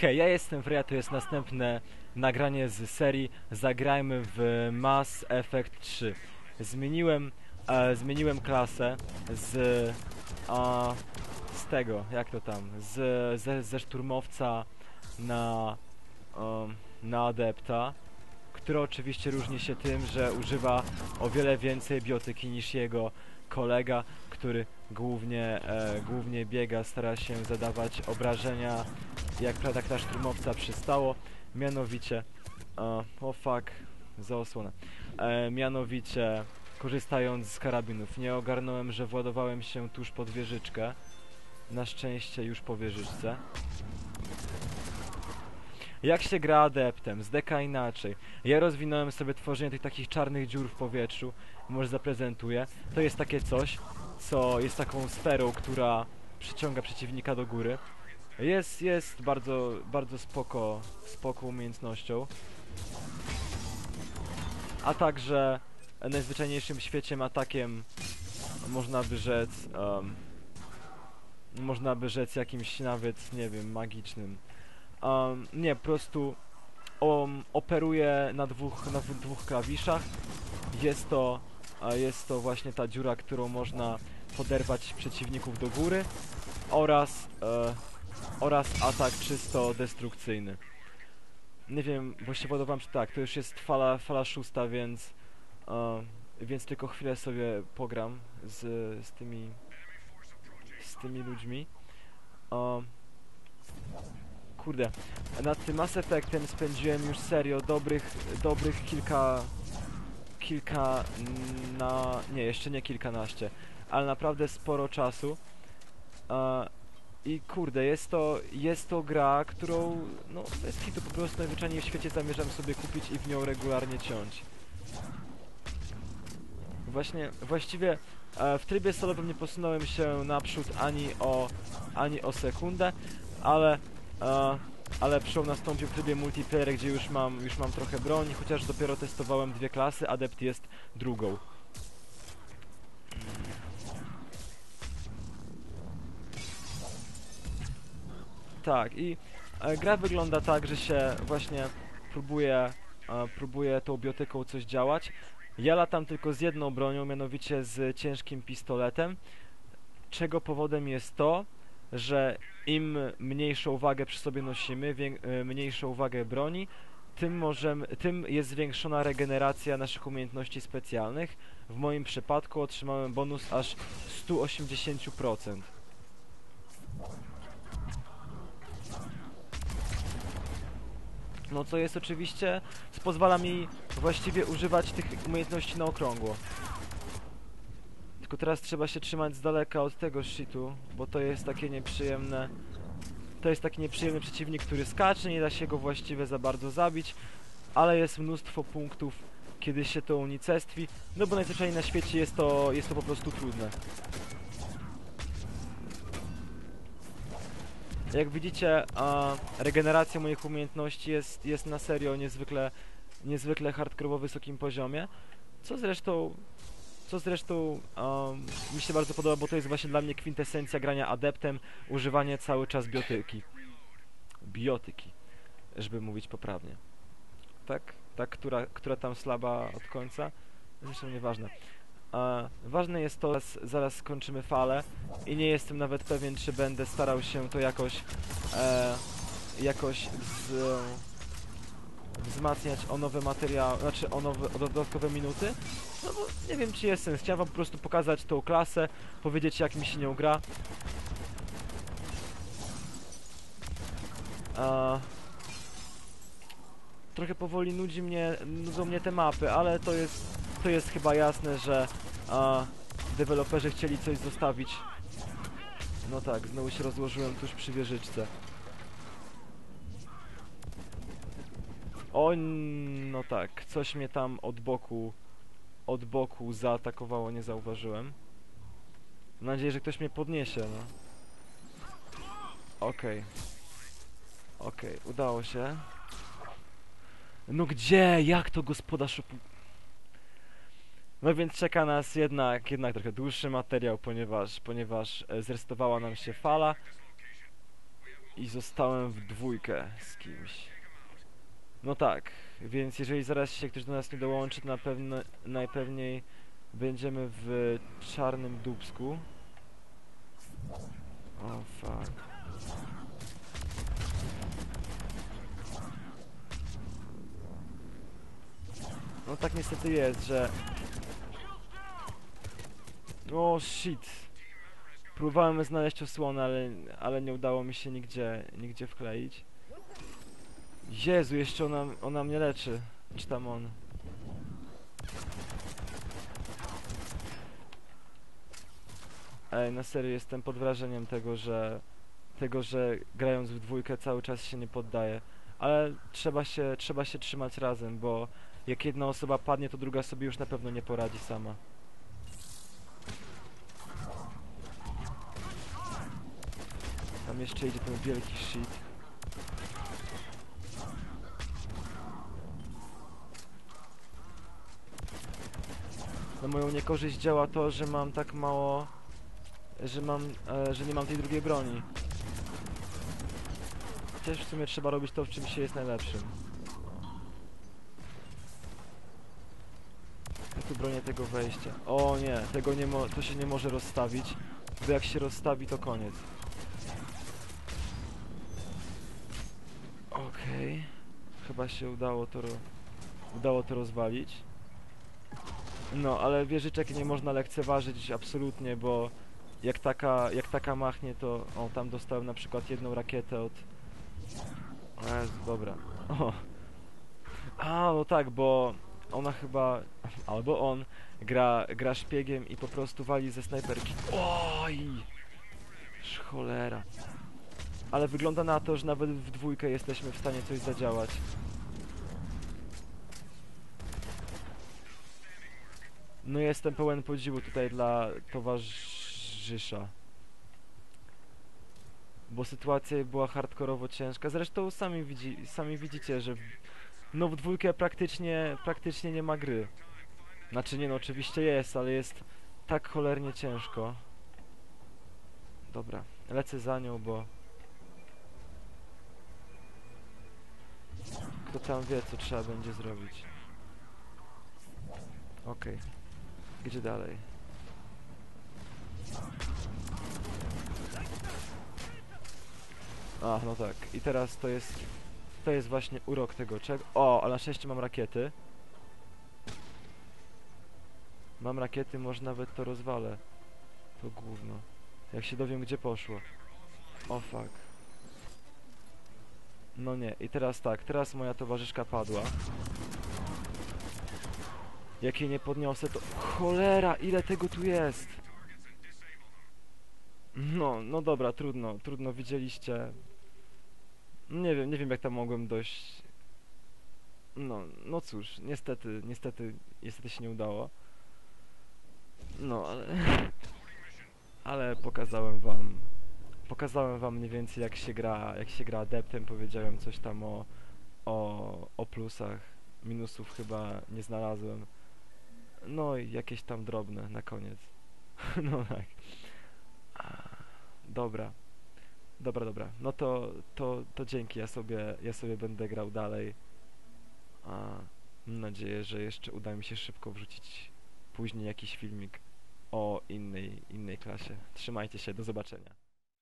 Hej, ja jestem Freya, to jest następne nagranie z serii Zagrajmy w Mass Effect 3. Zmieniłem, e, zmieniłem klasę z, a, z tego, jak to tam, z, ze, ze szturmowca na, na adepta, który oczywiście różni się tym, że używa o wiele więcej biotyki niż jego kolega, który głównie, e, głównie biega, stara się zadawać obrażenia jak prawda ta szturmowca przystało, mianowicie, e, o fuck, za osłonę, e, mianowicie korzystając z karabinów. Nie ogarnąłem, że władowałem się tuż pod wieżyczkę, na szczęście już po wieżyczce. Jak się gra adeptem? Z deka inaczej. Ja rozwinąłem sobie tworzenie tych takich czarnych dziur w powietrzu. Może zaprezentuję. To jest takie coś, co jest taką sferą, która przyciąga przeciwnika do góry. Jest, jest bardzo, bardzo spoko, spoko umiejętnością. A także najzwyczajniejszym świecie atakiem można by rzec, um, można by rzec jakimś nawet, nie wiem, magicznym. Um, nie, po prostu um, operuje na dwóch, na dwóch klawiszach. Jest to, jest to właśnie ta dziura, którą można poderwać przeciwników do góry oraz e, oraz atak czysto destrukcyjny. Nie wiem, podobam się tak, to już jest fala, fala szósta, więc e, więc tylko chwilę sobie pogram z, z tymi z tymi ludźmi. E, kurde, nad tym Mass Effectem spędziłem już serio dobrych, dobrych kilka kilka na... nie, jeszcze nie kilkanaście, ale naprawdę sporo czasu. E, i kurde, jest to, jest to gra, którą, no bez kitu po prostu najzwyczajniej w świecie zamierzam sobie kupić i w nią regularnie ciąć. Właśnie, właściwie e, w trybie solowym nie posunąłem się naprzód ani o, ani o sekundę, ale, e, ale przełom nastąpił w trybie multiplayer, gdzie już mam, już mam trochę broni, chociaż dopiero testowałem dwie klasy, adept jest drugą. Tak, i e, gra wygląda tak, że się właśnie próbuje, e, próbuje tą biotyką coś działać. Ja latam tylko z jedną bronią, mianowicie z ciężkim pistoletem, czego powodem jest to, że im mniejszą wagę przy sobie nosimy, e, mniejszą wagę broni, tym, możemy, tym jest zwiększona regeneracja naszych umiejętności specjalnych. W moim przypadku otrzymałem bonus aż 180%. No co jest oczywiście, pozwala mi właściwie używać tych umiejętności na okrągło. Tylko teraz trzeba się trzymać z daleka od tego shitu, bo to jest takie nieprzyjemne... To jest taki nieprzyjemny przeciwnik, który skacze, nie da się go właściwie za bardzo zabić, ale jest mnóstwo punktów, kiedy się to unicestwi, no bo najzwyczajniej na świecie jest to, jest to po prostu trudne. Jak widzicie, regeneracja moich umiejętności jest, jest na serio niezwykle, niezwykle hardkorowo wysokim poziomie, co zresztą co zresztą mi się bardzo podoba, bo to jest właśnie dla mnie kwintesencja grania adeptem, używanie cały czas biotyki. Biotyki, żeby mówić poprawnie. Tak? Tak, która, która tam slaba od końca? Zresztą nieważne. E, ważne jest to, że zaraz skończymy falę i nie jestem nawet pewien, czy będę starał się to jakoś e, jakoś z, wzmacniać o nowe materiały, znaczy o, nowe, o dodatkowe minuty. No bo nie wiem, czy jest sens. Chciałem wam po prostu pokazać tą klasę, powiedzieć jak mi się nią gra. E, trochę powoli nudzi mnie, nudzą mnie te mapy, ale to jest to jest chyba jasne, że a, deweloperzy chcieli coś zostawić. No tak, znowu się rozłożyłem tuż przy wieżyczce. O, no tak, coś mnie tam od boku, od boku zaatakowało, nie zauważyłem. Mam nadzieję, że ktoś mnie podniesie, no. Okej. Okay. Okej, okay, udało się. No gdzie? Jak to gospodarz no więc czeka nas jednak, jednak trochę dłuższy materiał, ponieważ, ponieważ e, zrestowała nam się fala. I zostałem w dwójkę z kimś. No tak, więc jeżeli zaraz się ktoś do nas nie dołączy, to na pewno najpewniej będziemy w czarnym dubsku. O fuck. No tak niestety jest, że... O shit. Próbowałem znaleźć osłonę, ale, ale nie udało mi się nigdzie, nigdzie wkleić. Jezu, jeszcze ona, ona mnie leczy. Czy tam on? Ej, na serio jestem pod wrażeniem tego, że tego, że grając w dwójkę cały czas się nie poddaje. Ale trzeba się, trzeba się trzymać razem, bo jak jedna osoba padnie, to druga sobie już na pewno nie poradzi sama. Jeszcze idzie ten wielki shit. Na moją niekorzyść działa to, że mam tak mało... Że mam... E, że nie mam tej drugiej broni. Chociaż w sumie trzeba robić to, w czym się jest najlepszym. Ja tu bronię tego wejścia. O nie, tego nie mo to się nie może rozstawić, bo jak się rozstawi to koniec. Okej. Chyba się udało to, udało to rozwalić. No, ale wieżyczek nie można lekceważyć absolutnie, bo jak taka, jak taka machnie, to... O, tam dostałem na przykład jedną rakietę od... Jezu, dobra. O. A, no tak, bo ona chyba, albo on, gra, gra szpiegiem i po prostu wali ze snajperki. Oj! Cholera. Ale wygląda na to, że nawet w dwójkę jesteśmy w stanie coś zadziałać. No jestem pełen podziwu tutaj dla towarzysza. Bo sytuacja była hardkorowo ciężka. Zresztą sami, widzi, sami widzicie, że w, no w dwójkę praktycznie, praktycznie nie ma gry. Znaczy nie no, oczywiście jest, ale jest tak cholernie ciężko. Dobra, lecę za nią, bo... Kto tam wie, co trzeba będzie zrobić. Okej. Gdzie dalej? A, no tak. I teraz to jest... To jest właśnie urok tego czego... O, ale na szczęście mam rakiety. Mam rakiety, może nawet to rozwalę. To gówno. Jak się dowiem, gdzie poszło. O fuck. No nie, i teraz tak, teraz moja towarzyszka padła. Jak jej nie podniosę, to... Cholera, ile tego tu jest! No, no dobra, trudno, trudno, widzieliście. Nie wiem, nie wiem jak tam mogłem dojść. No, no cóż, niestety, niestety, niestety się nie udało. No, ale... Ale pokazałem wam... Pokazałem wam mniej więcej jak się gra, jak się gra adeptem, powiedziałem coś tam o, o, o plusach, minusów chyba nie znalazłem. No i jakieś tam drobne na koniec. no tak. Dobra. Dobra, dobra. No to, to, to dzięki, ja sobie, ja sobie będę grał dalej. A, mam nadzieję, że jeszcze uda mi się szybko wrzucić później jakiś filmik o innej, innej klasie. Trzymajcie się, do zobaczenia.